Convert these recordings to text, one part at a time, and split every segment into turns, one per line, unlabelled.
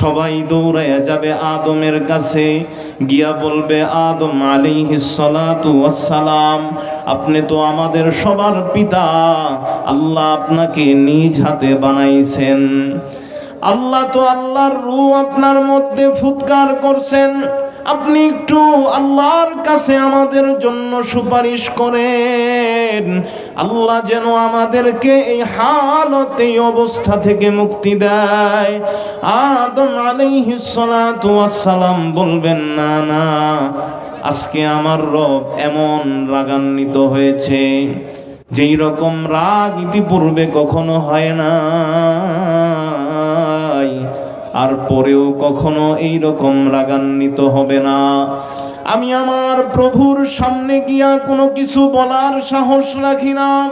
সবাই দৌড়াইয়া যাবে আদমের কাছে, গিয়া বলবে, আদম ওয়াসসালাম, আপনি তো আমাদের সবার পিতা, আল্লাহ আপনাকে নিজ হাতে বানাইছেন। আল্লাহ তো আল্লাহর রু আপনার মধ্যে ফুৎকার করছেন। আপনি একটু আল্লাহর কাছে আমাদের জন্য সুপারিশ করেন। আল্লাহ যেন আমাদেরকে এই হালত অবস্থা থেকে মুক্তি দেয়। আদম আলাইহিসসালাম বলবেন, না না, আজকে আমার রব এমন রাগান্বিত হয়েছে, যেই রকম রাগ ইতিপূর্বে কখনো হয় না আর পরেও কখনো এই রকম রাগান্বিত হবে না। আমি আমার প্রভুর সামনে গিয়া কোনো কিছু বলার সাহস রাখি না।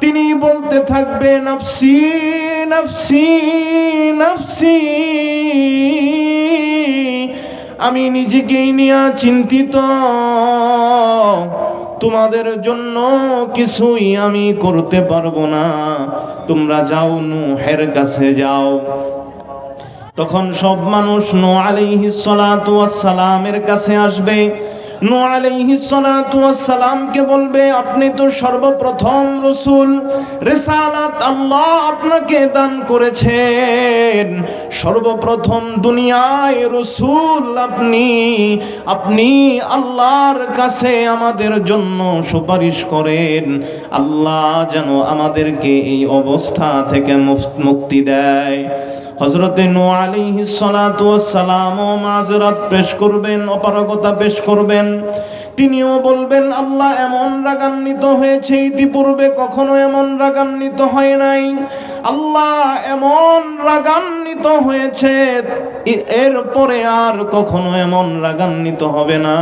তিনি বলতে থাকবে, নফসি নফসি নফসি। আমি নিজেকেই নিয়ে চিন্তিত। তোমাদের জন্য কিছুই আমি করতে পারব না। তোমরা যাও, নুহের কাছে যাও। তখন সব মানুষ নো আলাইহি সালাতু সালামের কাছে আসবে। নো সালাতু সালামকে বলবে, আপনি তো সর্বপ্রথম রসুল, রেসালাত আল্লাহ আপনাকে দান করেছেন। সর্বপ্রথম দুনিয়ায় রসুল আপনি আপনি আল্লাহর কাছে আমাদের জন্য সুপারিশ করেন। আল্লাহ যেন আমাদেরকে এই অবস্থা থেকে মুক্তি দেয়। হজরতে নো আলিহি সালাম ও মাজরাত পেশ করবেন, অপারগতা পেশ করবেন। তিনিও বলবেন, আল্লাহ এমন রাগান্বিত হয়েছে, ইতিপূর্বে কখনো এমন রাগান্বিত হয় নাই। আল্লাহ এমন রাগান্বিত হয়েছে, এরপরে আর কখনো এমন রাগান্বিত হবে না।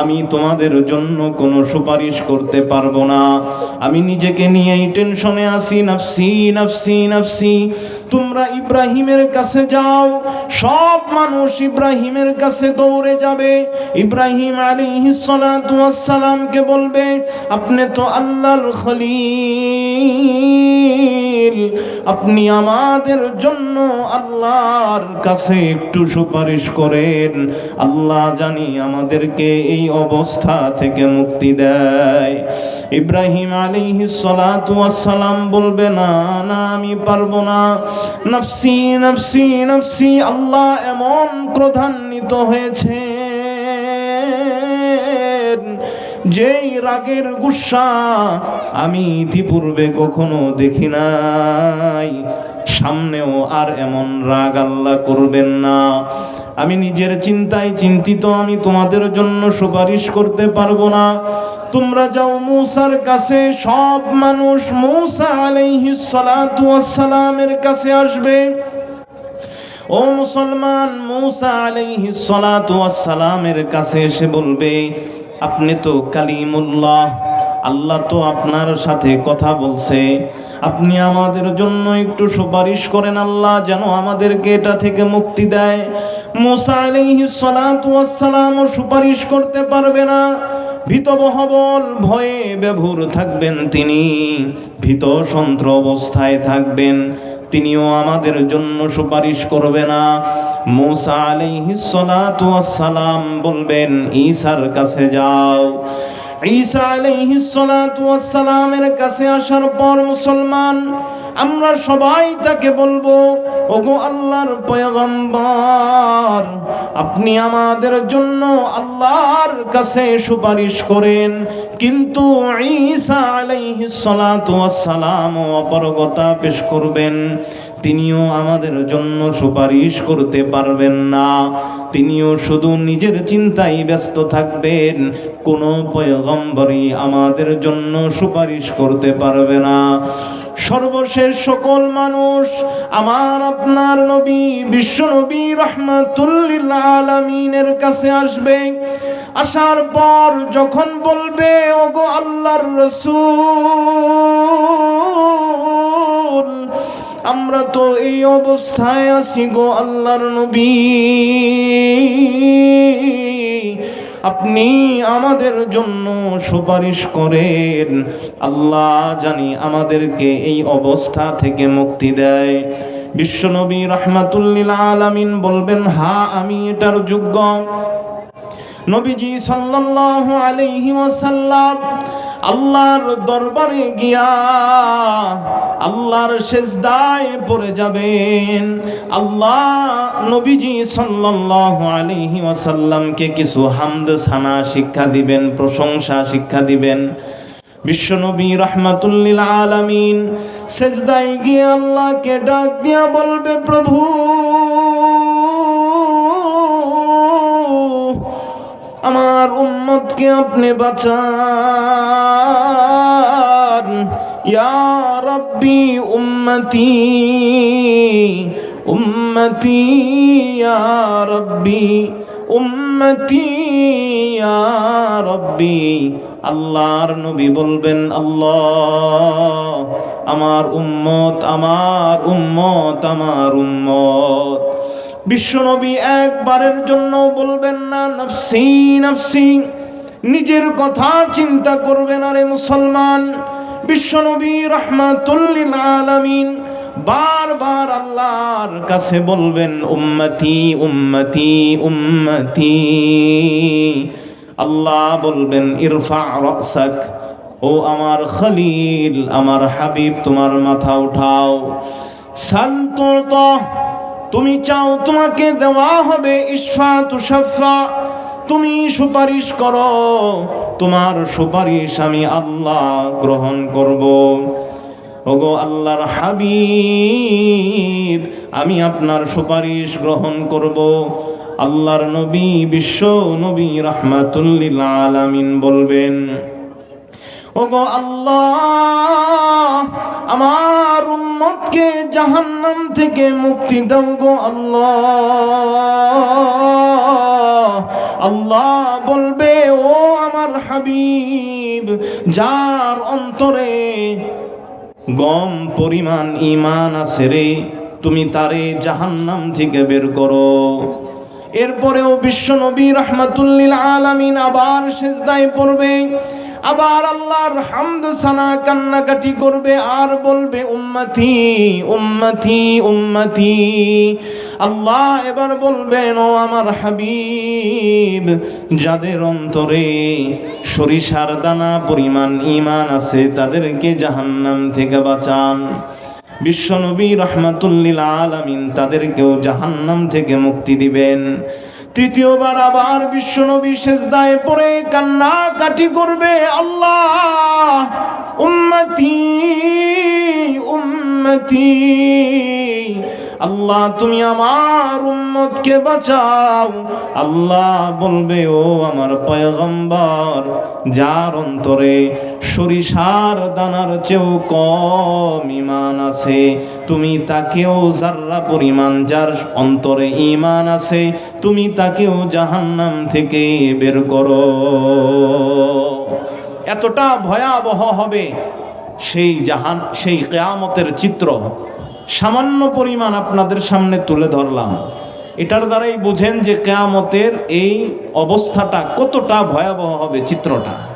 আমি তোমাদের জন্য কোনো সুপারিশ করতে পারব না। আমি নিজেকে নিয়েই টেনশনে আছি, নাফসি নাফসি নাফসি। তোমরা ইব্রাহিমের কাছে যাও, সব মানুষ ইব্রাহিমের কাছে দৌড়ে যাবে। ইব্রাহিম আলী সালামকে বলবে, আপনি তো আল্লাহর খলিল। আপনি আমাদের জন্য আল্লাহর কাছে একটু সুপারিশ করেন। আল্লাহ জানি আমাদেরকে এই অবস্থা থেকে মুক্তি দেয়। ইব্রাহিম আলী সালাম বলবে, না না, আমি পারব না। নফসি নফসি নফসি, আল্লাহ এমন ক্রধান্বিত হয়েছে যেই রাগের গুসা আমি ইতিপূর্বে কখনো দেখি নাই। সামনেও আর এমন রাগ আল্লাহ করবেন না। আমি নিজের চিন্তায় চিন্তিত, আমি তোমাদের জন্য সুপারিশ করতে পারব না। তোমরা যাও মূসার কাছে, সব মানুষ মূসা আলাইহিস সালাতু ওয়াস সালামের কাছে আসবে। ও মুসলমান, মূসা আলাইহিস সালাতু ওয়াস সালামের কাছে এসে বলবে আপনি তো কালিমুল্লাহ। আল্লাহ তো আপনার সাথে কথা বলছে। আপনি আমাদের জন্য একটু সুপারিশ করেন আল্লাহ, যেন আমাদেরকে এটা থেকে মুক্তি দেয়। মুসা আলাইহিস সালাতু ওয়াস সালাম সুপারিশ করতে পারবে না। ভীতবহবল ভয়ে বেভুর থাকবেন তিনি। ভীত সন্ত্র অবস্থায় থাকবেন। তিনিও আমাদের জন্য সুপারিশ করবে না। মুসা সালাম বলবেন, ঈসার কাছে যাও। ঈসা আলাইহিস সালাতু ওয়াস সালামের কাছে আসার পর মুসলমান, আমরা সবাই তাকে বলব, ওগো আল্লাহর পয়গম্বর, আপনি আমাদের জন্য আল্লাহর কাছে সুপারিশ করেন। কিন্তু ঈসা আলাইহিস সালাতু ওয়াস সালাম অপরগতা পেশ করবেন। তিনিও আমাদের জন্য সুপারিশ করতে পারবেন না। তিনিও শুধু নিজের চিন্তায় ব্যস্ত থাকবেন। কোনো পয়গম্বরই আমাদের জন্য সুপারিশ করতে পারবে না। সর্বশেষ সকল মানুষ, আমার আপনার নবী, বিশ্ব নবী রহমাতুল্লিল আলমিনের কাছে আসবে। আসার পর যখন বলবে, ওগো আল্লাহর রসুল আমরা তো এই অবস্থায় আছি গো আল্লাহর নবী। আপনি আমাদের জন্য সুপারিশ করেন। আল্লাহ জানি আমাদেরকে এই অবস্থা থেকে মুক্তি দেয়। বিশ্বনবী রহমাতুল্লিল আলামিন বলবেন, হা, আমি এটার যোগ্য। নবীজি সাল্লাল্লাহু আলাইহি ওয়াসাল্লাম আল্লাহর দরবারে গিয়া আল্লাহর সেজদায় পড়ে যাবেন। আল্লাহ নবীজি সাল্লাল্লাহু আলাইহি ওয়াসাল্লামকে কিছু হামদ সানা শিক্ষা দিবেন, প্রশংসা শিক্ষা দিবেন। বিশ্বনবী রহমাতুল্লিল আলামিন সেজদায় গিয়ে আল্লাহকে ডাক দিয়া বলবে, প্রভু আমার উম্মতকে আপনি বাঁচান। রব্বি উম্মতি উম্মতি রব্বি উম্মতি রব্বি। আল্লাহর নবী বলবেন, আল্লাহ, আমার উম্মত আমার উম্মত আমার উম্মত। বিশ্বনবী একবারের জন্য বলবেন না, নফসি নফসি, নিজের কথা চিন্তা করবেন আরে মুসলমান। বিশ্বনবী রহমাতুল্লিল আলামিন বারবার আল্লাহর কাছে বলবেন, উম্মতি উম্মতি উম্মতি। আল্লাহ বলবেন, ইরফা রসাক, ও আমার খলিল, আমার হাবিব, তোমার মাথা উঠাও। সান্ত তুমি চাও তোমাকে দেওয়া হবে ইসফা তুষফা তুমি সুপারিশ করো, তোমার সুপারিশ আমি আল্লাহ গ্রহণ করব। ওগো আল্লাহর হাবিব, আমি আপনার সুপারিশ গ্রহণ করব। আল্লাহর নবী বিশ্ব নবী রহমাতুল্লিল আলামিন বলবেন ওগো আল্লাহ, আমার উম্মতকে জাহান্নাম থেকে মুক্তি দাও গো আল্লাহ। আল্লাহ বলবে, ও আমার হাবিব, যার অন্তরে গম পরিমাণ ইমান আছে রে, তুমি তারে জাহান্নাম থেকে বের করো। এরপরেও বিশ্বনবী রহমাতুল্লিল আলামিন আবার সেজদায় পড়বে আবার আল্লাহর হামদ সানা কান্নাকাটি করবে আর বলবে, উম্মতি উম্মতি উম্মতি। আল্লাহ এবার বলবেন, ও আমার হাবিব, যাদের অন্তরে সরিষার দানা পরিমাণ ইমান আছে, তাদেরকে জাহান্নাম থেকে বাঁচান। বিশ্বনবী রহমাতুল্লিল আলামিন তাদেরকেও জাহান্নাম থেকে মুক্তি দিবেন। তৃতীয়বার আবার বিশ্বনবী শেষদায় পড়ে কান্না কাটি করবে আল্লাহ উম্মতি। উম্মতি আল্লাহ, তুমি আমার উম্মতকে বাঁচাও। আল্লাহ বলবে, ও আমার পয়গম্বর, যার অন্তরে সরিষার দানার চেয়েও কম ইমান আছে, তুমি তাকেও যার্রা পরিমাণ, যার অন্তরে ইমান আছে, তুমি তাকেও জাহান্নাম থেকে বের করো। এতটা ভয়াবহ হবে সেই জাহান, সেই কেয়ামতের চিত্র সামান্য পরিমাণ আপনাদের সামনে তুলে ধরলাম। এটার দ্বারাই বুঝেন যে কেয়ামতের এই অবস্থাটা কতটা ভয়াবহ হবে চিত্রটা।